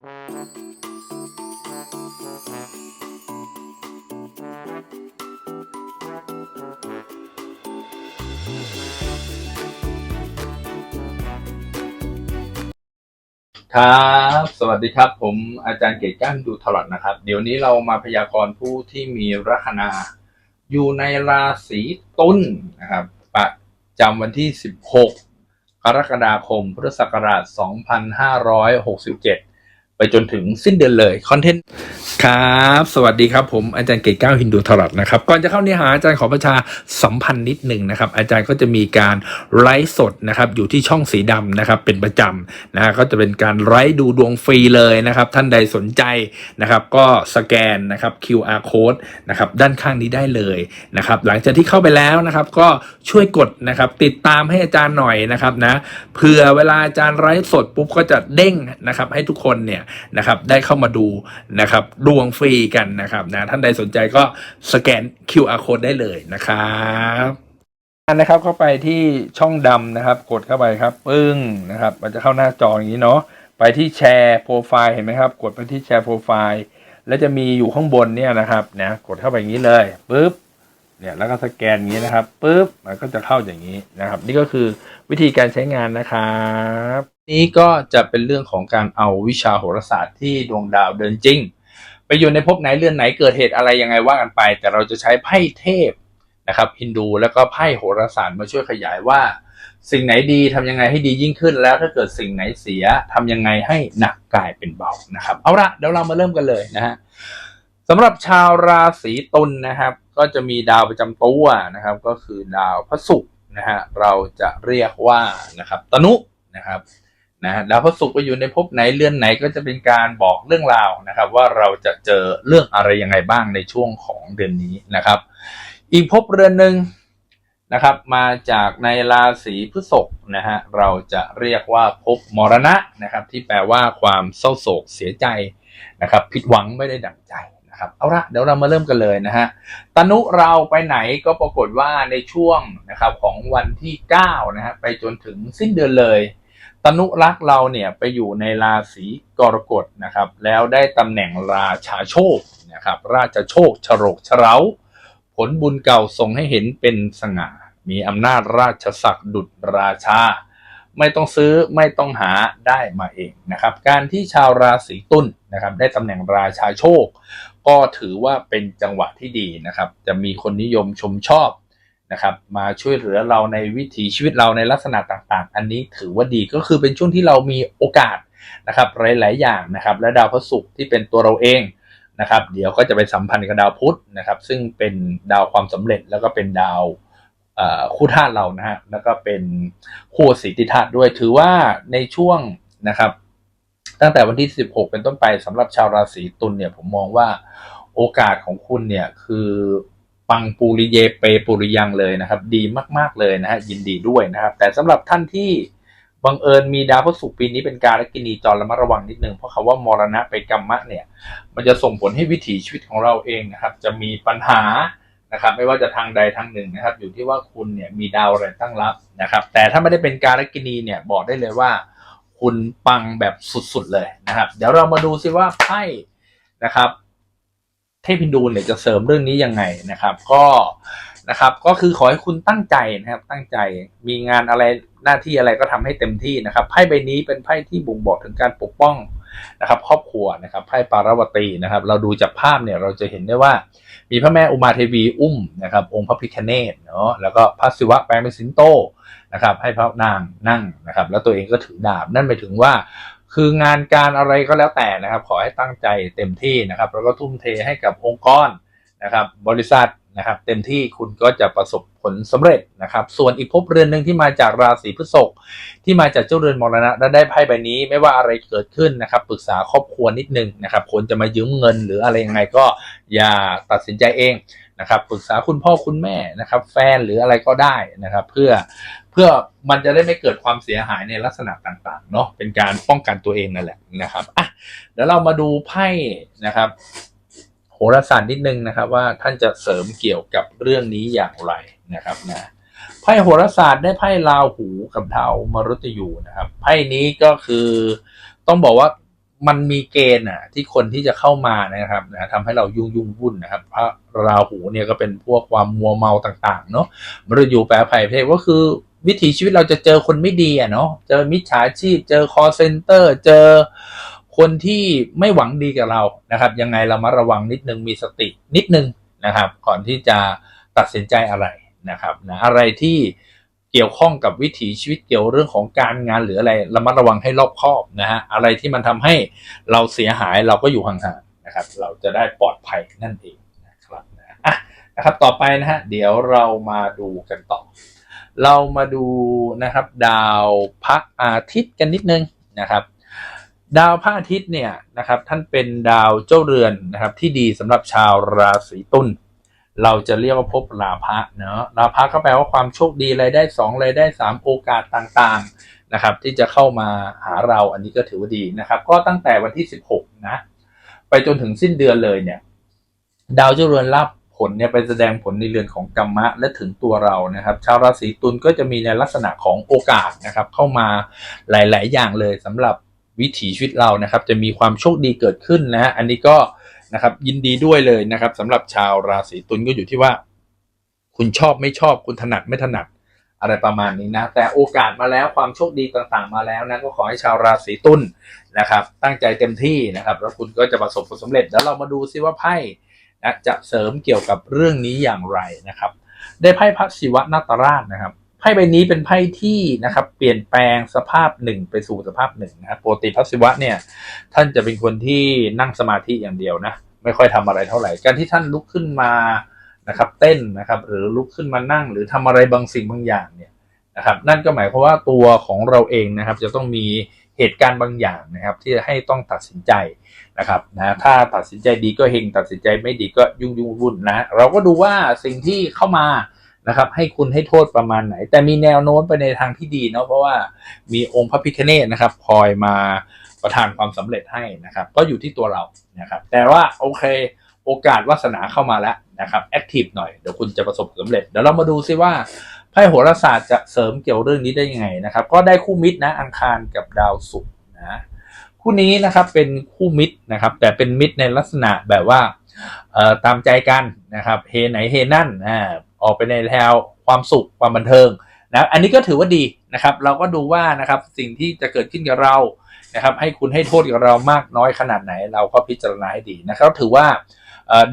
ครับสวัสดีครับ ผมอาจารย์เกตก้านดูทลอดนะครับ เดี๋ยวนี้เรามาพยากรณ์ผู้ที่มีลัคนา อยู่ในราศีตุลนะครับ ประจำวันที่ 16 กรกฎาคม พุทธศักราช 2567 ไปจนถึงสิ้นเดือนเลยคอนเทนต์ครับ สวัสดีครับผมอาจารย์เกตก้าวฮินดูทรัตนะครับ ก่อนจะเข้าเนื้อหาอาจารย์ขอประชาสัมพันธ์นิดหนึ่งนะครับ อาจารย์ก็จะมีการไลฟ์สดนะครับอยู่ที่ช่องสีดำนะครับเป็นประจำนะก็จะเป็นการไลฟ์ดูดวงฟรีเลยนะครับ ท่านใดสนใจนะครับก็สแกนนะครับ QR code นะครับด้านข้างนี้ได้เลยนะครับหลังจากที่เข้าไปแล้วนะครับก็ช่วยกดนะครับติดตามให้อาจารย์หน่อยนะครับนะเผื่อเวลาอาจารย์ไลฟ์สดปุ๊บก็จะเด้งนะครับให้ทุกคนเนี่ยนะครับได้เข้ามาดูนะครับดวงฟรีกันนะครับนะท่านใดสนใจก็สแกน QR code ได้เลยนะครับนะครับเข้าไปที่ช่องดำนะครับ กดเข้าไปครับปึ้งนะครับ มันจะเข้าหน้าจออย่างนี้เนาะไปที่แชร์โปรไฟล์เห็นไหมครับ กดไปที่แชร์โปรไฟล์แล้วจะมีอยู่ข้างบนเนี่ยนะครับนะกดเข้าไปอย่างนี้เลยปุ๊บเนี่ยแล้วก็สแกนอย่างนี้นะครับปุ๊บมันก็จะเข้าอย่างนี้นะครับ นี่ก็คือวิธีการใช้งานนะครับ นี้ก็จะเป็นเรื่องของการเอาวิชาโหราศาสตร์ที่ดวงดาวเดินจริง ไปอยู่ในภพไหนเรือนไหนเกิดเหตุอะไรยังไงว่ากันไป แต่เราจะใช้ไพ่เทพนะครับฮินดูแล้วก็ไพ่โหราศาสตร์มาช่วยขยายว่า สิ่งไหนดีทำยังไงให้ดียิ่งขึ้นแล้วถ้าเกิดสิ่งไหนเสียทำยังไงให้หนักกลายเป็นเบานะครับ เอาละเดี๋ยวเรามาเริ่มกันเลยนะฮะสำหรับชาวราศีตุลนะครับ ก็จะมีดาวประจำตัวนะครับ ก็คือดาวพระศุกร์นะฮะเราจะเรียกว่านะครับตนุนะครับ นะดาวพระศุกร์ไปอยู่ในภพไหนเรือนไหนก็จะเป็นการบอกเรื่องราวนะครับ ว่าเราจะเจอเรื่องอะไรยังไงบ้างในช่วงของเดือนนี้นะครับ อีกภพเรือนหนึ่งนะครับ มาจากในราศีพฤษภนะฮะเราจะเรียกว่าภพมรณะนะครับ ที่แปลว่าความเศร้าโศกเสียใจนะครับ ผิดหวังไม่ได้ดั่งใจนะครับเอาละเดี๋ยวเรามาเริ่มกันเลยนะฮะตนุเราไปไหนก็ปรากฏว่าในช่วงนะครับของวันที่9นะฮะไปจนถึงสิ้นเดือนเลย ตนุรักษ์เราเนี่ยไปอยู่ในราศีกรกฎนะครับ แล้วได้ตำแหน่งราชาโชคนะครับ ราชโชคฉรกเฉราผลบุญเก่าส่งให้เห็นเป็นสง่า มีอำนาจราชศักดิ์ดุจราชา ไม่ต้องซื้อไม่ต้องหาได้มาเองนะครับ การที่ชาวราศีตุลนะครับ ได้ตำแหน่งราชาโชค ก็ถือว่าเป็นจังหวะที่ดีนะครับ จะมีคนนิยมชมชอบ นะครับมาช่วยเหลือเราในวิถีชีวิตเราในลักษณะต่างๆ อันนี้ถือว่าดีก็คือเป็นช่วงที่เรามีโอกาสนะครับหลายๆอย่างนะครับ และดาวพระศุกร์ที่เป็นตัวเราเองนะครับเดี๋ยวก็จะไปสัมพันธ์กับดาวพุธนะครับ ซึ่งเป็นดาวความสำเร็จแล้วก็เป็นดาวคู่ธาตุเรานะฮะแล้วก็เป็นคู่สีติธาตุด้วยถือว่าในช่วงนะครับ ตั้งแต่วันที่ 16 เป็นต้นไปสำหรับชาวราศีตุลเนี่ยผมมองว่าโอกาสของคุณเนี่ยคือ ปังปูริเยเปปุริยังเลยนะครับ ดีมากๆเลยนะฮะยินดีด้วยนะครับ แต่สำหรับท่านที่บังเอิญมีดาวพฤหัสปีนี้เป็นการลกินีจรระมัดระวังนิดนึงเพราะคำว่ามรณะไปกรรมะเนี่ย มันจะส่งผลให้วิถีชีวิตของเราเองนะครับ จะมีปัญหานะครับ ไม่ว่าจะทางใดทางหนึ่งนะครับ อยู่ที่ว่าคุณเนี่ยมีดาวอะไรตั้งรับนะครับ แต่ถ้าไม่ได้เป็นการลกินีเนี่ยบอกได้เลยว่า คุณปังแบบสุดๆเลยนะครับ เดี๋ยวเรามาดูซิว่าไพ่นะครับ เทพฮินดูเนี่ยจะเสริมเรื่องนี้ยังไงนะครับ ก็นะครับ ก็คือขอให้คุณตั้งใจนะครับ ตั้งใจมีงานอะไรหน้าที่อะไรก็ทำให้เต็มที่นะครับไพ่ใบนี้เป็นไพ่ที่บ่งบอกถึงการปกป้องนะครับ ครอบครัวนะครับไพ่ปารวตีนะครับ เราดูจากภาพเนี่ยเราจะเห็นได้ว่า มีพระแม่อุมาเทวีอุ้มนะครับ องค์พระพิคเนตเนาะแล้วก็พระศิวะแปลงเป็นสิงโตนะครับ ให้พระนางนั่งนะครับ แล้วตัวเองก็ถือดาบนั่นหมายถึงว่า คืองานการอะไรก็แล้วแต่นะครับ ขอให้ตั้งใจเต็มที่นะครับ แล้วก็ทุ่มเทให้กับองค์กรนะครับ บริษัทนะครับ เต็มที่คุณก็จะประสบผลสำเร็จนะครับ ส่วนอีกภพเรือนหนึ่งที่มาจากราศีพฤษภที่มาจากเจ้าเรือนมรณะและได้ไพ่ใบนี้ไม่ว่าอะไรเกิดขึ้นนะครับปรึกษาครอบครัวนิดนึงนะครับคนจะมายืมเงินหรืออะไรยังไงก็อย่าตัดสินใจเองนะครับปรึกษาคุณพ่อคุณแม่นะครับ แฟนหรืออะไรก็ได้นะครับ เพื่อเพื่อมันจะได้ไม่เกิดความเสียหายในลักษณะต่างๆเนาะเป็นการป้องกันตัวเองนั่นแหละนะครับอะเดี๋ยวเรามาดูไพ่นะครับ หราศาสตร์นิดนึงนะครับ ว่าท่านจะเสริมเกี่ยวกับเรื่องนี้อย่างไรนะครับนะไพ่โหราศาสตร์ได้ไพ่ราหูกับดาวมรุตยูนะครับไพ่นี้ก็คือต้องบอกว่ามันมีเกณฑ์อะที่คนที่จะเข้ามานะครับนะทำให้เรายุ่งยุ่งวุ่นนะครับพระราหูเนี่ยก็เป็นพวกความมัวเมาต่างๆเนาะมฤยูแปลภัยเพศก็คือวิถีชีวิตเราจะเจอคนไม่ดีอะเนาะเจอมิจฉาชีพ เจอคอเซนเตอร์ เจอ คนที่ไม่หวังดีกับเรานะครับยังไงเรามาระวังนิดนึงมีสตินิดนึงนะครับ ก่อนที่จะตัดสินใจอะไรนะครับนะอะไรที่เกี่ยวข้องกับวิถีชีวิตเกี่ยวเรื่องของการงานหรืออะไรระมัดระวังให้รอบคอบนะฮะอะไรที่มันทำให้เราเสียหายเราก็อยู่ห่างๆนะครับ เราจะได้ปลอดภัยนั่นเองนะครับนะอะนะครับต่อไปนะฮะเดี๋ยวเรามาดูกันต่อ เรามาดูนะครับ ดาวพระอาทิตย์กันนิดนึงนะครับ ดาวพระอาทิตย์เนี่ยนะครับท่านเป็นดาวเจ้าเรือนนะครับที่ดีสำหรับชาวราศีตุลเราจะเรียกว่าภพลาภะเนาะลาภะก็แปลว่าความโชคดีรายได้สองรายได้สามโอกาสต่างๆนะครับ ที่จะเข้ามาหาเราอันนี้ก็ถือว่าดีนะครับ ก็ตั้งแต่วันที่ 16 นะ ไปจนถึงสิ้นเดือนเลยเนี่ย ดาวเจ้าเรือนรับผลเนี่ยไปแสดงผลในเรือนของกรรมะและถึงตัวเรานะครับ ชาวราศีตุลก็จะมีในลักษณะของโอกาสนะครับ เข้ามาหลาย ๆ อย่างเลยสำหรับ วิถีชีวิตเรานะครับ จะมีความโชคดีเกิดขึ้นนะฮะอันนี้ก็นะครับยินดีด้วยเลยนะครับสำหรับชาวราศีตุลก็อยู่ที่ว่า คุณชอบไม่ชอบคุณถนัดไม่ถนัดอะไรประมาณนี้นะ แต่โอกาสมาแล้วความโชคดีต่างๆ มาแล้วนะก็ขอให้ชาวราศีตุลนะครับ ตั้งใจเต็มที่นะครับ แล้วคุณก็จะประสบผลสำเร็จแล้วเรามาดูซิว่าไพ่นะจะเสริมเกี่ยวกับเรื่องนี้อย่างไรนะครับ ได้ไพ่พระศิวะนาตราชนะครับ ไพ่ใบนี้เป็นไพ่ที่นะครับ เปลี่ยนแปลงสภาพหนึ่งไปสู่สภาพหนึ่งนะครับปกติพระศิวะเนี่ย ท่านจะเป็นคนที่นั่งสมาธิอย่างเดียวนะไม่ค่อยทำอะไรเท่าไหร่การที่ท่านลุกขึ้นมานะครับ เต้นนะครับ หรือลุกขึ้นมานั่ง หรือทำอะไรบางสิ่งบางอย่างเนี่ยนะครับ นั่นก็หมายความว่าตัวของเราเองนะครับ จะต้องมีเหตุการณ์บางอย่างนะครับ ที่ให้ต้องตัดสินใจนะครับนะถ้าตัดสินใจดีก็เฮงตัดสินใจไม่ดีก็ยุ่งยุ่งวุ่นนะเราก็ดูว่าสิ่งที่เข้ามา นะครับ ให้คุณให้โทษประมาณไหน แต่มีแนวโน้มไปในทางที่ดีเนาะเพราะว่ามีองค์พระพิฆเนศนะครับคอยมาประทานความสำเร็จให้นะครับ ก็อยู่ที่ตัวเรานะครับ แต่ว่าโอเค โอกาสวาสนาเข้ามาแล้วนะครับแอคทีฟหน่อยเดี๋ยวคุณจะประสบผลสำเร็จเดี๋ยวเรามาดูซิว่าไพ่โหราศาสตร์จะเสริมเกี่ยวเรื่องนี้ได้ยังไงนะครับ ก็ได้คู่มิตรนะอังคารกับดาวศุกร์นะคู่นี้นะครับเป็นคู่มิตรนะครับ แต่เป็นมิตรในลักษณะแบบว่า ตามใจกันนะครับเฮไหนเฮนั่นอ่าออกไปในแนวความสุขความบันเทิงนะอันนี้ก็ถือว่าดีนะครับ เราก็ดูว่านะครับสิ่งที่จะเกิดขึ้นกับเรานะครับ ให้คุณให้โทษกับเรามากน้อยขนาดไหน เราก็พิจารณาให้ดีนะครับ ถือว่า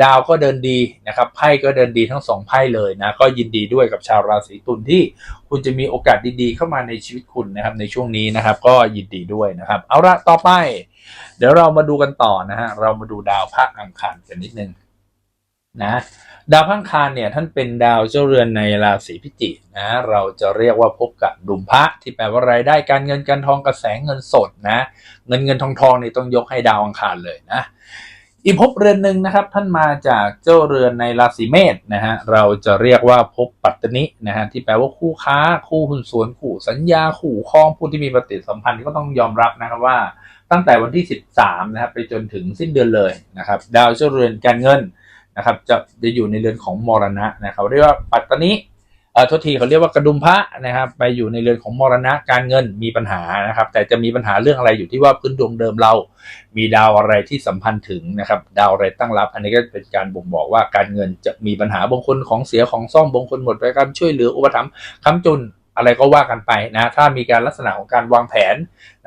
ดาวก็เดินดีนะครับไพ่ก็เดินดีทั้งสองไพ่เลยนะก็ยินดีด้วยกับชาวราศีตุลที่คุณจะมีโอกาสดีๆ เข้ามาในชีวิตคุณนะครับในช่วงนี้นะครับ ก็ยินดีด้วยนะครับ เอาละต่อไป เดี๋ยวเรามาดูกันต่อนะฮะเรามาดูดาวพระอังคารกันนิดนึงนะดาวพังคารเนี่ยท่านเป็นดาวเจ้าเรือนในราศีพิจิกนะเราจะเรียกว่าพบกับดุมพระที่แปลว่ารายได้การเงินการทองกระแสเงินสดนะเงินเงินทองทองนี่ต้องยกให้ดาวอังคารเลยนะอีกภพเรือนหนึ่งนะครับท่านมาจากเจ้าเรือนในราศีเมษนะฮะเราจะเรียกว่าภพปัตตนินะฮะที่แปลว่าคู่ค้าคู่หุ้นส่วนคู่สัญญาคู่ครองผู้ที่มีปฏิสัมพันธ์ก็ต้องยอมรับนะครับว่า ตั้งแต่วันที่ 13 นะครับ ไปจนถึงสิ้นเดือนเลยนะครับ ดาวเจ้าเรือนการเงินนะครับ จะจะอยู่ในเรือนของมรณะนะครับ เรียกว่าปัตตานิเอ่อทษทีเขาเรียกว่ากระดุมพระนะครับ ไปอยู่ในเรือนของมรณะการเงินมีปัญหานะครับ แต่จะมีปัญหาเรื่องอะไรอยู่ที่ว่าพื้นดวงเดิมเรา มีดาวอะไรที่สัมพันธ์ถึงนะครับ ดาวอะไรตั้งรับ อันนี้ก็เป็นการบ่งบอกว่าการเงินจะมีปัญหาบางคนของเสียของซ่อมบางคนหมดไปการช่วยเหลืออุปถัมภ์ค้ำจุน อะไรก็ว่ากันไปนะถ้ามีการลักษณะของการวางแผน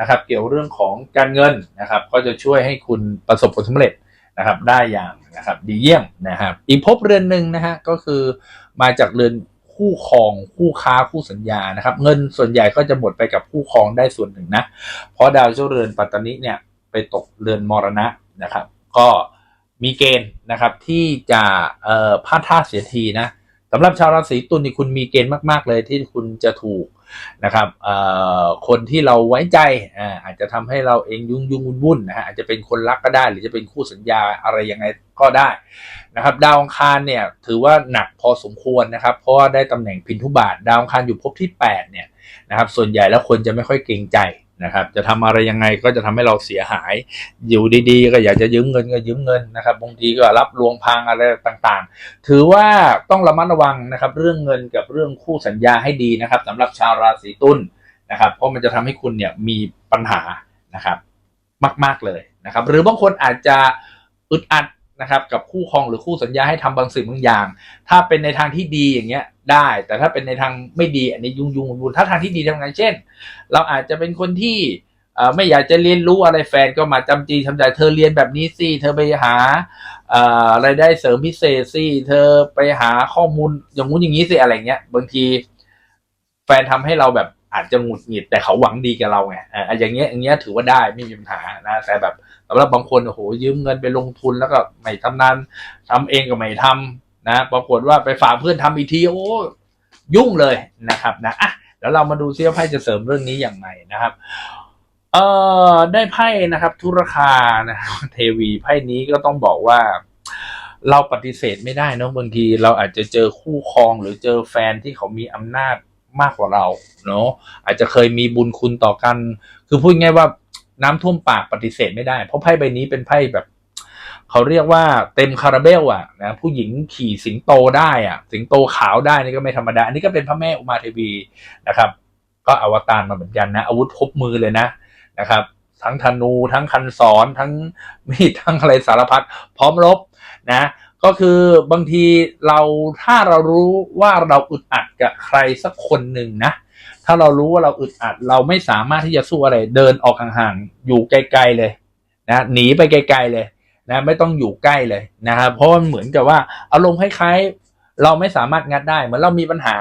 นะครับ เกี่ยวเรื่องของการเงินนะครับ ก็จะช่วยให้คุณประสบผลสำเร็จนะครับได้อย่างนะครับดีเยี่ยมนะครับ อีกภพเรือนหนึ่งนะฮะก็คือมาจากเรือนคู่ครองคู่ค้าคู่สัญญานะครับ เงินส่วนใหญ่ก็จะหมดไปกับคู่ครองได้ส่วนหนึ่งนะเพราะดาวเจ้าเรือนปัตตานิเนี่ยไปตกเรือนมรณะนะครับ ก็มีเกณฑ์นะครับที่จะเอ่อพลาดท่าเสียทีนะ สำหรับชาวราศีตุลนี่คุณมีเกณฑ์มาก ๆ เลยที่คุณจะถูกนะครับคนที่เราไว้ใจอาจจะทำให้เราเองยุ่งยุ่งวุ่นวุ่นนะฮะอาจจะเป็นคนรักก็ได้ หรือจะเป็นคู่สัญญาอะไรยังไงก็ได้นะครับ ดาวอังคารเนี่ยถือว่าหนักพอสมควรนะครับ เพราะว่าได้ตำแหน่งพินทุบาท ดาวอังคารอยู่ภพที่แปดเนี่ยนะครับส่วนใหญ่แล้วคนจะไม่ค่อยเกรงใจ นะครับ จะทำอะไรยังไงก็จะทำให้เราเสียหาย อยู่ดีๆ ก็อยากจะยืมเงินก็ยืมเงินนะครับบางทีก็รับลวงพังอะไรต่างๆ ถือว่าต้องระมัดระวังนะครับ เรื่องเงินกับเรื่องคู่สัญญาให้ดีนะครับสำหรับชาวราศีตุลนะครับเพราะมันจะทำให้คุณเนี่ยมีปัญหานะครับ มาก ๆเลยนะครับ หรือบางคนอาจจะอึดอัดนะครับ กับคู่ครองหรือคู่สัญญาให้ทำบางสิ่งบางอย่าง ถ้าเป็นในทางที่ดีอย่างเงี้ย ได้ แต่ถ้าเป็นในทางไม่ดีอันนี้ยุ่งยุ่งวุ่นถ้าทางที่ดีทำไงเช่น เราอาจจะเป็นคนที่ไม่อยากจะเรียนรู้อะไรแฟนก็มาจำจีจำใจเธอเรียนแบบนี้สิเธอไปหาอ่อรายได้เสริมพิเศษสิเธอไปหาข้อมูลอย่างงู้นอย่างนี้สิอะไรเงี้ยบางที แฟนทำให้เราแบบอาจจะหงุดหงิดแต่เขาหวังดีกับเราไงอ่าอย่างเงี้ยอย่างเงี้ยถือว่าได้ไม่มีปัญหานะแต่แบบสำหรับบางคนโอ้โหยืมเงินไปลงทุนแล้วก็ไม่ทำนานทำเองก็ไม่ทำ นะปรากฏว่าไปฝากเพื่อนทำอีกทีโอ้ยุ่งเลยนะครับนะอะเดี๋ยวเรามาดูซิว่าไพ่จะเสริมเรื่องนี้อย่างไรนะครับ เอ่อได้ไพ่นะครับทุรคานะครับเทวีไพ่นี้ก็ต้องบอกว่า เราปฏิเสธไม่ได้นะบางทีเราอาจจะเจอคู่ครองหรือเจอแฟนที่เขามีอำนาจมากกว่าเราเนาะอาจจะเคยมีบุญคุณต่อกัน คือพูดง่ายว่าน้ำท่วมปากปฏิเสธไม่ได้ เพราะไพ่ใบนี้เป็นไพ่แบบ เขาเรียกว่าเต็มคาราเบลอะนะผู้หญิงขี่สิงโตได้อะ สิงโตขาวได้นี่ก็ไม่ธรรมดา อันนี้ก็เป็นพระแม่อุมาเทวีนะครับ ก็อวตารมาเหมือนกันนะ อาวุธครบมือเลยนะนะครับ ทั้งธนูทั้งคันศรทั้งมีดทั้งอะไรสารพัดพร้อมรบนะ ก็คือบางทีเราถ้าเรารู้ว่าเราอึดอัดกับใครสักคนหนึ่งนะถ้าเรารู้ว่าเราอึดอัดเราไม่สามารถที่จะสู้อะไร เดินออกห่างๆอยู่ไกลๆเลยนะหนีไปไกล ๆเลย นะไม่ต้องอยู่ใกล้เลยนะครับเพราะมันเหมือนกับว่าอารมณ์คล้ายๆเราไม่สามารถงัดได้เหมือนเรามีปัญหา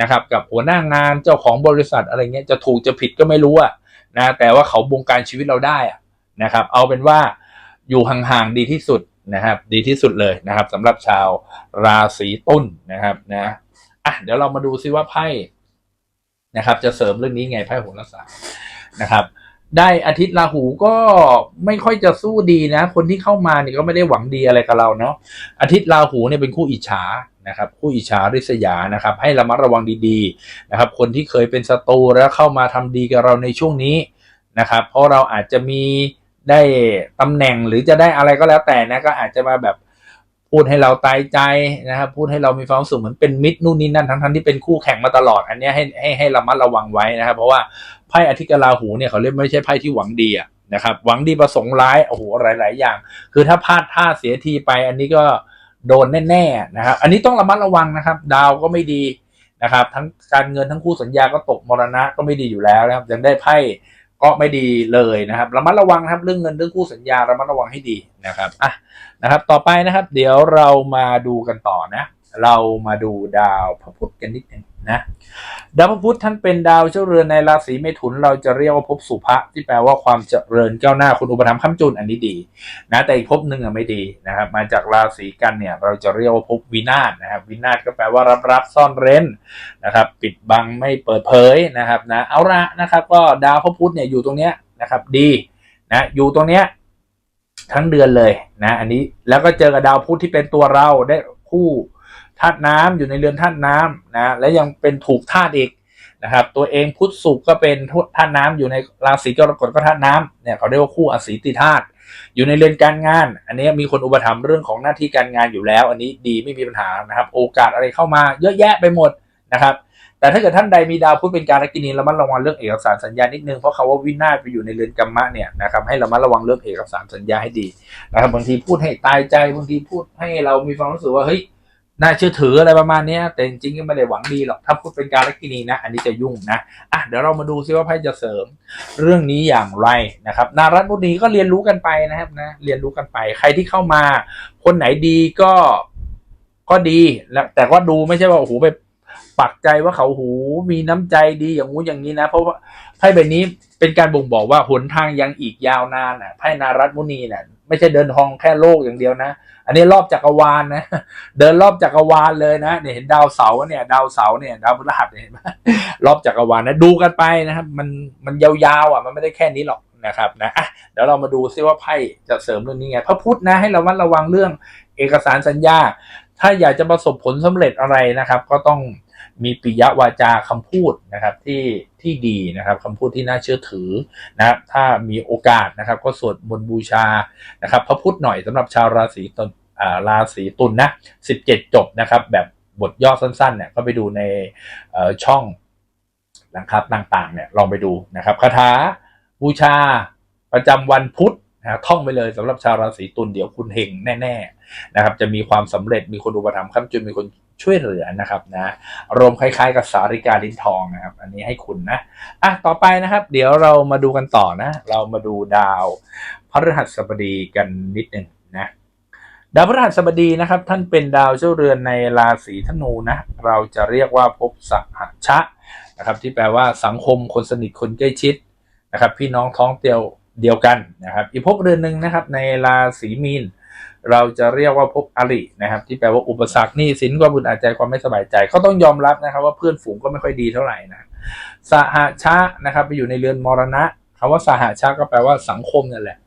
นะครับกับหัวหน้างานเจ้าของบริษัทอะไรเงี้ยจะถูกจะผิดก็ไม่รู้อะนะแต่ว่าเขาบงการชีวิตเราได้อะนะครับ เอาเป็นว่าอยู่ห่างๆดีที่สุดนะครับ ดีที่สุดเลยนะครับสำหรับชาวราศีตุลนะครับนะอะเดี๋ยวเรามาดูซิว่าไพ่นะครับ จะเสริมเรื่องนี้ไงไพ่โหราศาสตร์นะครับ ได้อาทิตย์ราหูก็ไม่ค่อยจะสู้ดีนะ คนที่เข้ามาเนี่ยก็ไม่ได้หวังดีอะไรกับเราเนาะอาทิตย์ราหูเนี่ยเป็นคู่อิจฉานะครับคู่อิจฉาริษยานะครับ ให้ระมัดระวังดีๆนะครับ คนที่เคยเป็นศัตรูแล้วเข้ามาทำดีกับเราในช่วงนี้นะครับ เพราะเราอาจจะมีได้ตำแหน่งหรือจะได้อะไรก็แล้วแต่นะก็อาจจะมาแบบพูดให้เราตายใจนะครับ พูดให้เรามีความสุขเหมือนเป็นมิตรนู่นนี่นั่นทั้งๆที่เป็นคู่แข่งมาตลอด อันนี้ให้ให้ให้ระมัดระวังไว้นะครับ เพราะว่า ไพ่อาทิตย์กับราหูเนี่ยเขาเรียกไม่ใช่ไพ่ที่หวังดีอะนะครับหวังดีประสงค์ร้ายโอ้โหหลาย ๆ อย่าง คือถ้าพลาดท่าเสียทีไปอันนี้ก็โดนแน่ ๆ นะครับ อันนี้ต้องระมัดระวังนะครับ ดาวก็ไม่ดีนะครับ ทั้งการเงินทั้งคู่สัญญาก็ตกมรณะก็ไม่ดีอยู่แล้วนะครับยังได้ไพ่ก็ไม่ดีเลยนะครับ ระมัดระวังนะครับเรื่องเงินเรื่องคู่สัญญาระมัดระวังให้ดีนะครับอะนะครับ ต่อไปนะครับ เดี๋ยวเรามาดูกันต่อนะ เรามาดูดาวพระพุธกันนิดหนึง นะดาวพระพุธท่านเป็นดาวเจ้าเรือนในราศีเมถุน เราจะเรียกว่าภพสุภะที่แปลว่าความเจริญก้าวหน้าคุณอุปถัมภ์ค้ำจุนอันนี้ดีนะแต่อีกภพหนึ่งอะไม่ดีนะครับมาจากราศีกันเนี่ยเราจะเรียกว่าภพวินาศนะครับวินาศก็แปลว่ารับรับซ่อนเร้นนะครับปิดบังไม่เปิดเผยนะครับนะเอาละนะครับก็ดาวพระพุธเนี่ยอยู่ตรงเนี้ยนะครับดีนะอยู่ตรงเนี้ยทั้งเดือนเลยนะอันนี้แล้วก็เจอกับดาวพุธที่เป็นตัวเราได้คู่ ธาตุน้ำอยู่ในเรือนธาตุน้ำนะและยังเป็นถูกธาตุอีกนะครับตัวเองพุทธสุขก็เป็นธาตุน้ำอยู่ในราศีกรกฎก็ธาตุน้ำเนี่ยเขาเรียกว่าคู่อสีติธาตุอยู่ในเรือนการงาน อันนี้มีคนอุปถัมภ์เรื่องของหน้าที่การงานอยู่แล้ว อันนี้ดีไม่มีปัญหานะครับ โอกาสอะไรเข้ามาเยอะแยะไปหมดนะครับ แต่ถ้าเกิดท่านใดมีดาวพุธเป็นการกินีระมัดระวังเรื่องเอกสารสัญญานิดนึงเพราะเขาว่าวินาศไปอยู่ในเรือนกรรมะเนี่ยนะครับให้ระมัดระวังเรื่องเอกสารสัญญาให้ดีนะครับบางทีพูดให้ตายใจบางทีพูดให้เรามีความรู้สึกว่าเฮ้ย น่าเชื่อถืออะไรประมาณนี้แต่จริงๆก็ไม่ได้หวังดีหรอกถ้าพูดเป็นการกินีนะ อันนี้จะยุ่งนะอะเดี๋ยวเรามาดูซิว่าไพ่จะเสริม เรื่องนี้อย่างไรนะครับนารัตมุนีก็เรียนรู้กันไปนะครับนะ เรียนรู้กันไป ใครที่เข้ามา คนไหนดีก็ก็ดีแล้วแต่ก็ดูไม่ใช่ว่าโอ้โหไป ปักใจว่าเขาหูมีน้ำใจดีอย่างงู้นอย่างนี้นะ เพราะว่าไพ่ใบนี้เป็นการบ่งบอกว่าหนทางยังอีกยาวนานอะไพ่นารัตมุนีเนี่ยไม่ใช่เดินทองแค่โลกอย่างเดียวนะ อันนี้รอบจักรวาลนะ เดินรอบจักรวาลเลยนะเนี่ยเห็นดาวเสาเนี่ย ดาวเสาเนี่ยดาวพฤหัสเนี่ยเห็นไหมรอบจักรวาลนะดูกันไปนะครับ มันมันยาวๆอะมันไม่ได้แค่นี้หรอกนะครับนะอะเดี๋ยวเรามาดูซิว่าไพ่จะเสริมเรื่องนี้ไงพระพุทธนะให้เราวัดระวังเรื่องเอกสารสัญญา ถ้าอยากจะประสบผลสำเร็จอะไรนะครับ ก็ต้อง มีปิยวาจาคำพูดนะครับที่ที่ดีนะครับคำพูดที่น่าเชื่อถือนะครับถ้ามีโอกาสนะครับ ก็สวดมนต์บูชานะครับพระพุธหน่อยสำหรับชาวราศีตุลราศีตุลนะ17 จบนะครับแบบบทย่อสั้นๆเนี่ยก็ไปดูในช่องนะครับต่างๆเนี่ยลองไปดูนะครับคาถาบูชาประจำวันพุธนะท่องไปเลยสำหรับชาวราศีตุลเดี๋ยวคุณเฮงแน่ ๆ นะครับ จะมีความสำเร็จมีคนอุปถัมภ์ค้ำจุนมีคน ช่วยเหลือนะครับนะอารมคล้ายๆ กับสาริกาลิ้นทองนะครับ อันนี้ให้คุณนะอะต่อไปนะครับ เดี๋ยวเรามาดูกันต่อนะ เรามาดูดาวพฤหัสบดีกันนิดหนึ่งนะดาวพฤหัสบดีนะครับ ท่านเป็นดาวเจ้าเรือนในราศีธนูนะ เราจะเรียกว่าภพสหชะนะครับ ที่แปลว่าสังคมคนสนิทคนใกล้ชิดนะครับ พี่น้องท้องเดียวเดียวกันนะครับ อีกภพเรือนหนึ่งนะครับ ในราศีมีน เราจะเรียกว่าภพอรินะครับ ที่แปลว่าอุปสรรคนี้สินความบุญอาจใจความไม่สบายใจก็ต้องยอมรับนะครับว่าเพื่อนฝูงก็ไม่ค่อยดีเท่าไหร่นะสหชะนะครับไปอยู่ในเรือนมรณะคำว่าสหชะก็แปลว่าสังคมนั่นแหละ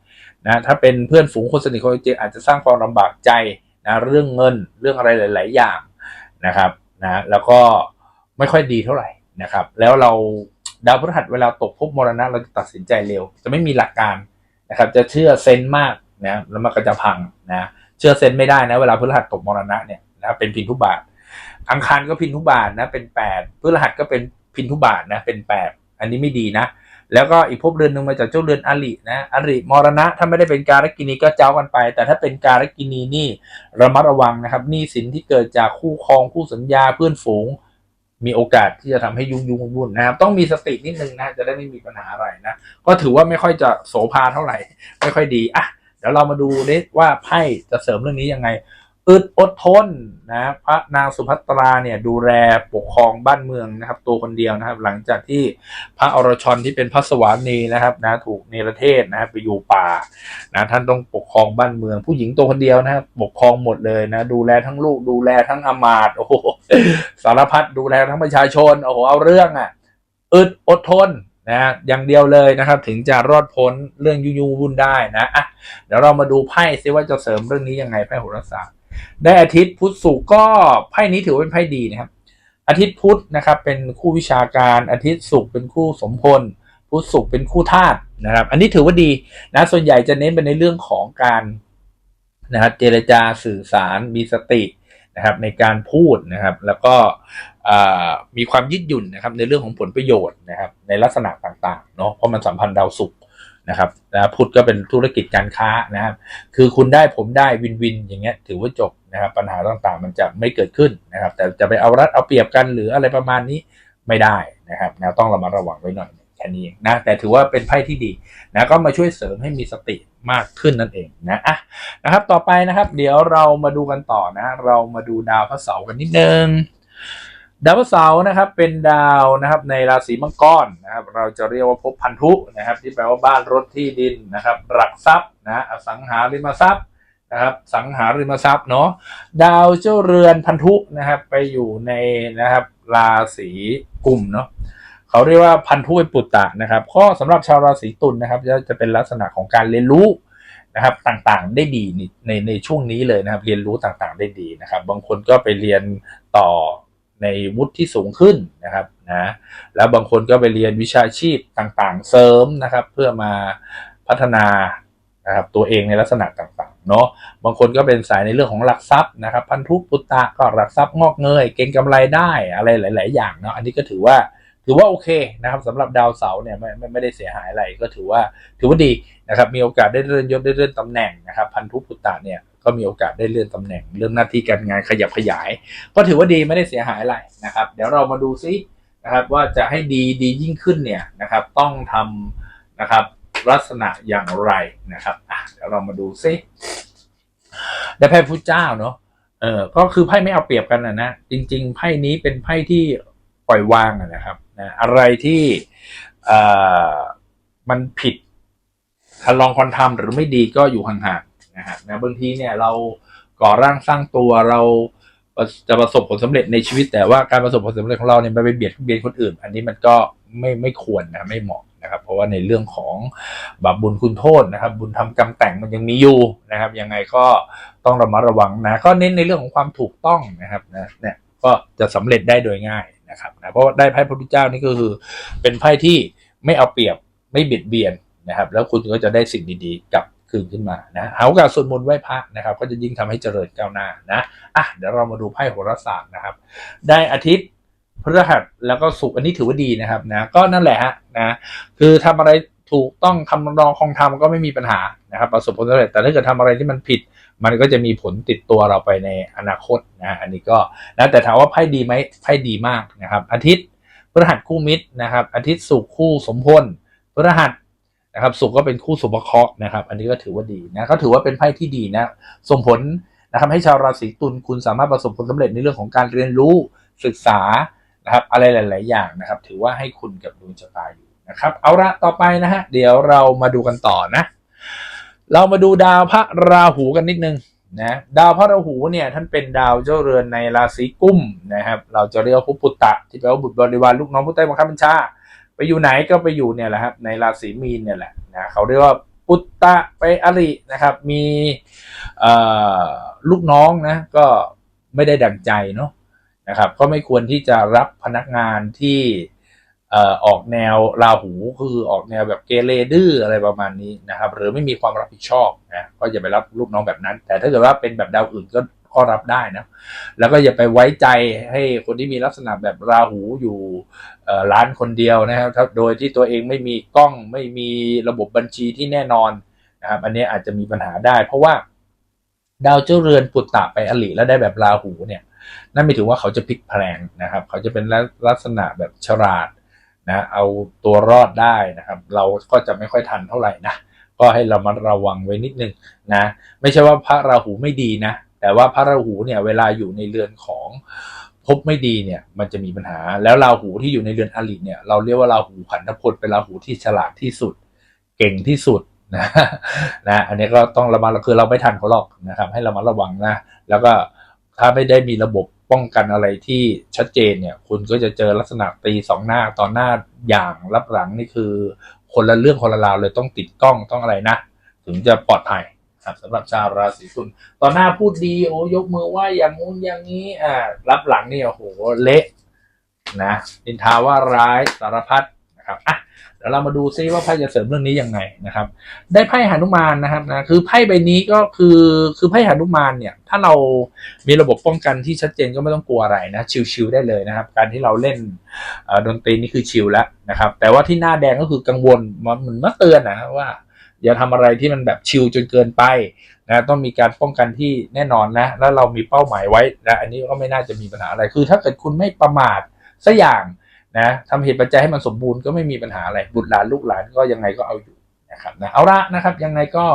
นะถ้าเป็นเพื่อนฝูงคนสนิทคนเจอาจจะสร้างความลำบากใจนะเรื่องเงินเรื่องอะไรหลาย ๆ อย่างนะครับนะแล้วก็ไม่ค่อยดีเท่าไหร่นะครับ แล้วเราดาวพฤหัสเวลาตกภพมรณะเราจะตัดสินใจเร็ว จะไม่มีหลักการนะครับ จะเชื่อเซนมาก นะแล้วมันก็จะพังนะเชื่อเซนไม่ได้นะ เวลาพฤหัสตกมรณะเนี่ยนะเป็นพินทุบาทอังคารก็พินทุบาทนะเป็นแปดพฤหัสก็เป็นพินทุบาทนะเป็นแปดอันนี้ไม่ดีนะ แล้วก็อีกภพเรือนหนึ่งมาจากเจ้าเรือนอรินะอริมรณะถ้าไม่ได้เป็นการกินีก็เจ้ากันไป แต่ถ้าเป็นการกินีนี่ระมัดระวังนะครับหนี้สินที่เกิดจากคู่ครองคู่สัญญาเพื่อนฝูงมีโอกาสที่จะทำให้ยุ่งยุ่งวุ่นนะครับ ต้องมีสตินิดนึงนะจะได้ไม่มีปัญหาอะไรนะ ก็ถือว่าไม่ค่อยจะโสภาเท่าไหร่ ไม่ค่อยดีอะ ดี๋ยวเรามาดูดิว่าไพ่จะเสริมเรื่องนี้ยังไง อึดอดทนนะพระนางสุภัตราเนี่ยดูแลปกครองบ้านเมืองนะครับ ตัวคนเดียวนะครับ หลังจากที่พระอรชรที่เป็นพระสวามีนะครับนะถูกเนรเทศนะครับไปอยู่ป่านะท่านต้องปกครองบ้านเมือง ผู้หญิงตัวคนเดียวนะครับปกครองหมดเลยนะ ดูแลทั้งลูกดูแลทั้งอมาตโอ้โหสารพัดดูแลทั้งประชาชนโอ้โหเอาเรื่องอะอึดอดทน นะอย่างเดียวเลยนะครับถึงจะรอดพ้นเรื่องยุ่งๆวุ่นได้นะอะเดี๋ยวเรามาดูไพ่ซิว่าจะเสริมเรื่องนี้ยังไงไพ่โหราศาสตร์ได้อาทิตย์พุธศุกร์ก็ไพ่นี้ถือว่าเป็นไพ่ดีนะครับ อาทิตย์พุธนะครับเป็นคู่วิชาการอาทิตย์ศุกร์เป็นคู่สมพลพุธศุกร์เป็นคู่ธาตุนะครับ อันนี้ถือว่าดีนะส่วนใหญ่จะเน้นไปในเรื่องของการนะครับเจรจาสื่อสารมีสติ นะครับในการพูดนะครับแล้วก็มีความยืดหยุ่นนะครับในเรื่องของผลประโยชน์นะครับในลักษณะต่างๆเนาะเพราะมันสัมพันธ์ดาวศุกร์นะครับนะพุธก็เป็นธุรกิจการค้านะครับคือคุณได้ผมได้วินวินอย่างเงี้ยถือว่าจบนะครับปัญหาต่างๆ มันจะไม่เกิดขึ้นนะครับแต่จะไปเอารัดเอาเปรียบกันหรืออะไรประมาณนี้ไม่ได้นะครับนะต้องระมัดระวังไว้หน่อยแค่นี้นะแต่ถือว่าเป็นไพ่ที่ดีนะก็มาช่วยเสริมให้มีสติ มากขึ้นนั่นเองนะอะนะครับ ต่อไปนะครับ เดี๋ยวเรามาดูกันต่อนะ เรามาดูดาวพระเสาร์กันนิดนึงดาวพฤหัสเสาร์นะครับเป็นดาวนะครับในราศีมังกรนะครับ เราจะเรียกว่าภพพันธุนะครับ ที่แปลว่าบ้านรถที่ดินนะครับ หลักทรัพย์นะอสังหาริมทรัพย์นะครับสังหาริมทรัพย์เนาะดาวเจ้าเรือนพันธุนะครับ ไปอยู่ในนะครับ ราศีกลุ่มเนาะ เขาเรียกว่าพันธุเป็นปุตตะนะครับข้อสำหรับชาวราศีตุลนะครับจะจะเป็นลักษณะของการเรียนรู้นะครับต่างๆได้ดีในในช่วงนี้เลยนะครับ เรียนรู้ต่างๆได้ดีนะครับ บางคนก็ไปเรียนต่อในวุฒิที่สูงขึ้นนะครับนะแล้วบางคนก็ไปเรียนวิชาชีพต่างๆ เสริมนะครับ เพื่อมาพัฒนานะครับตัวเองในลักษณะต่างๆเนาะบางคนก็เป็นสายในเรื่องของหลักทรัพย์นะครับ พันธุปุตตะก็หลักทรัพย์งอกเงย เก่งกำไรได้อะไรหลาย ๆ อย่างเนาะอันนี้ก็ถือว่า ถือว่าโอเคนะครับสำหรับดาวเสาร์เนี่ยไม่ไม่ไม่ได้เสียหายอะไรก็ถือว่าถือว่าดีนะครับมีโอกาสได้เลื่อนยศได้เลื่อนตำแหน่งนะครับพันธุปุตตะเนี่ยก็มีโอกาสได้เลื่อนตำแหน่งเรื่องหน้าที่การงานขยับขยาย ก็ถือว่าดีไม่ได้เสียหายอะไรนะครับ เดี๋ยวเรามาดูซินะครับว่าจะให้ดีดียิ่งขึ้นเนี่ยนะครับต้องทำนะครับลักษณะอย่างไรนะครับอะเดี๋ยวเรามาดูซิได้ไพ่พุทธเจ้าเนาะเออก็คือไพ่ไม่เอาเปรียบกันนะนะจริง ๆไพ่นี้เป็นไพ่ที่ปล่อยวางนะครับ นะอะไรที่มันผิดคันลองคอนทำหรือไม่ดีก็อยู่ห่างๆนะฮะนะบางทีเนี่ยเราก่อร่างสร้างตัวเราจะประสบผลสำเร็จในชีวิต แต่ว่าการประสบผลสำเร็จของเราเนี่ยมันไปเบียดเบียนคนอื่น อันนี้มันก็ไม่ไม่ควรนะไม่เหมาะนะครับ เพราะว่าในเรื่องของบาปบุญคุณโทษนะครับ บุญทำกรรมแต่งมันยังมีอยู่นะครับ ยังไงก็ต้องระมัดระวังนะก็เน้นในเรื่องของความถูกต้องนะครับนะเนี่ยก็จะสำเร็จได้โดยง่าย นะครับนะเพราะว่าได้ไพ่พระพุทธเจ้านี่ก็คือ เป็นไพ่ที่ไม่เอาเปรียบไม่เบียดเบียนนะครับ แล้วคุณก็จะได้สิ่งดีๆกลับคืนขึ้นมานะหาโอกาสสวดมนต์ไหว้พระนะครับ ก็จะยิ่งทำให้เจริญก้าวหน้านะอะเดี๋ยวเรามาดูไพ่โหราศาสตร์นะครับ ได้อาทิตย์พฤหัสแล้วก็ศุกร์อันนี้ถือว่าดีนะครับนะก็นั่นแหละฮะนะคือทำอะไร ถูกต้องคำนองคองธรรมก็ไม่มีปัญหานะครับประสบผลสำเร็จแต่ถ้าเกิดทำอะไรที่มันผิด มันก็จะมีผลติดตัวเราไปในอนาคตนะอันนี้ก็แล้วแต่ถามว่าไพ่ดีไหมไพ่ดีมากนะครับ อาทิตย์พฤหัสคู่มิตรนะครับ อาทิตย์ศุกร์คู่สมพลพฤหัสนะครับศุกร์ก็เป็นคู่สุภเคราะห์นะครับ อันนี้ก็ถือว่าดีนะก็ถือว่าเป็นไพ่ที่ดีนะส่งผลนะครับให้ชาวราศีตุลคุณสามารถประสบผลสำเร็จในเรื่องของการเรียนรู้ศึกษานะครับอะไรหลาย ๆ อย่างนะครับ ถือว่าให้คุณกับดวงชะตาอยู่ นะครับ เอาละต่อไปนะฮะ เดี๋ยวเรามาดูกันต่อนะ เรามาดูดาวพระราหูกันนิดนึงนะดาวพระราหูเนี่ยท่านเป็นดาวเจ้าเรือนในราศีกุมนะครับ เราจะเรียกว่าภุปุตตะ ที่แปลว่าบุตรบริวารลูกน้องผู้ใต้บังคับบัญชา ไปอยู่ไหนก็ไปอยู่เนี่ยแหละครับในราศีมีนเนี่ยแหละนะเขาเรียกว่าปุตตะไปอรินะครับ มีลูกน้องนะก็ไม่ได้ดังใจเนาะนะครับ ก็ไม่ควรที่จะรับพนักงานที่ เอ่อออกแนวราหูคือออกแนวแบบเกเรดื้ออะไรประมาณนี้นะครับ หรือไม่มีความรับผิดชอบนะก็อย่าไปรับลูกน้องแบบนั้น แต่ถ้าเกิดว่าเป็นแบบดาวอื่นก็ก็รับได้นะแล้วก็อย่าไปไว้ใจให้คนที่มีลักษณะแบบราหูอยู่เอ่อร้านคนเดียวนะครับโดยที่ตัวเองไม่มีกล้องไม่มีระบบบัญชีที่แน่นอนนะครับอันนี้อาจจะมีปัญหาได้ เพราะว่าดาวเจ้าเรือนปุตตะไปอลิแล้วได้แบบราหูเนี่ยนั่นหมายถึงว่าเขาจะพลิกแพลงนะครับ เขาจะเป็นลักษณะแบบฉลาด นะเอาตัวรอดได้นะครับ เราก็จะไม่ค่อยทันเท่าไหร่นะก็ให้เรามาระวังไว้นิดนึงนะไม่ใช่ว่าพระราหูไม่ดีนะแต่ว่าพระราหูเนี่ยเวลาอยู่ในเรือนของภพไม่ดีเนี่ยมันจะมีปัญหา แล้วราหูที่อยู่ในเรือนอริเนี่ยเราเรียกว่าราหูขันธพลเป็นราหูที่ฉลาดที่สุด เก่งที่สุดนะนะอันนี้ก็ต้องระมัดระวังคือเราไม่ทันเขาหรอกนะครับ ให้เรามาระวังนะแล้วก็ถ้าไม่ได้มีระบบ ป้องกันอะไรที่ชัดเจนเนี่ยคุณก็จะเจอลักษณะตีสองหน้าตอนหน้าอย่างรับหลังนี่คือ คนละเรื่องคนละราวเลยต้องติดกล้องต้องอะไรนะ ถึงจะปลอดภัยครับสำหรับชาวราศีตุลตอนหน้าพูดดีโอ้ยกมือไหวอย่างงู้นอย่างนี้อ่ารับหลังนี่โอ้โหเละนะนินทาว่าร้ายสารพัดนะครับอะ ดี๋ยวเรามาดูซิว่าไพ่จะเสริมเรื่องนี้ยังไงนะครับ ได้ไพ่หานุมานนะครับนะคือไพ่ใบนี้ก็คือคือไพ่หานุมานเนี่ย ถ้าเรามีระบบป้องกันที่ชัดเจนก็ไม่ต้องกลัวอะไรนะชิลๆได้เลยนะครับ การที่เราเล่นดนตรีนี่คือชิลแล้วนะครับ แต่ว่าที่หน้าแดงก็คือกังวลมันเหมือนมาเตือนนะว่า อย่าทำอะไรที่มันแบบชิลจนเกินไปนะต้องมีการป้องกันที่แน่นอนนะ แล้วเรามีเป้าหมายไว้นะอันนี้ก็ไม่น่าจะมีปัญหาอะไรคือ ถ้าเกิดคุณไม่ประมาทสักอย่าง นะทำเหตุปัจจัยให้มันสมบูรณ์ก็ไม่มีปัญหาอะไรบุตรหลานลูกหลานก็ยังไงก็เอาอยู่ นะครับนะเอาละนะครับยังไงก็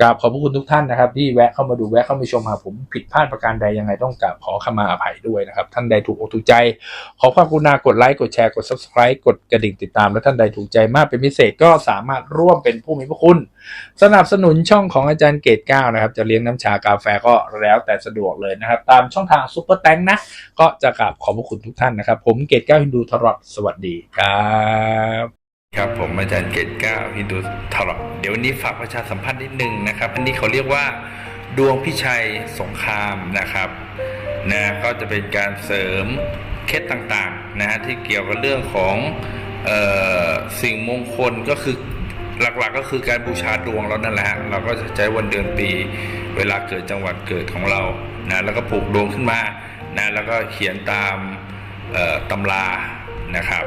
กราบขอบพระคุณทุกท่านนะครับ ที่แวะเข้ามาดูแวะเข้ามาชมหาผมผิดพลาดประการใดยังไงต้องกราบขอขมาอภัยด้วยนะครับ ท่านใดถูกอกถูกใจ ขอความกรุณากดไลค์กดแชร์กด subscribe กดกระดิ่งติดตาม และท่านใดถูกใจมากเป็นพิเศษก็สามารถร่วมเป็นผู้มีพระคุณ สนับสนุนช่องของอาจารย์เกตเก้านะครับจะเลี้ยงน้ำชากาแฟก็แล้วแต่สะดวกเลยนะครับ ตามช่องทางซุปเปอร์แตงนะก็จะกราบขอบพระคุณทุกท่านนะครับ ผมเกตเก้าฮินดูทรอดสวัสดีครับ ครับผมอาจารย์เกตเก้าฮินดูทรอเดี๋ยววันนี้ฝากประชาสัมพันธ์นิดนึงนะครับอันนี้เขาเรียกว่าดวงพิชัยสงครามนะครับนะก็จะเป็นการเสริมเคล็ดต่างๆนะฮะที่เกี่ยวกับเรื่องของเออสิ่งมงคลก็คือหลักๆก็คือการบูชาดวงเรานั่นแหละฮะเราก็จะใช้วันเดือนปีเวลาเกิดจังหวัดเกิดของเรานะแล้วก็ปลูกดวงขึ้นมานะแล้วก็เขียนตามตำรานะครับ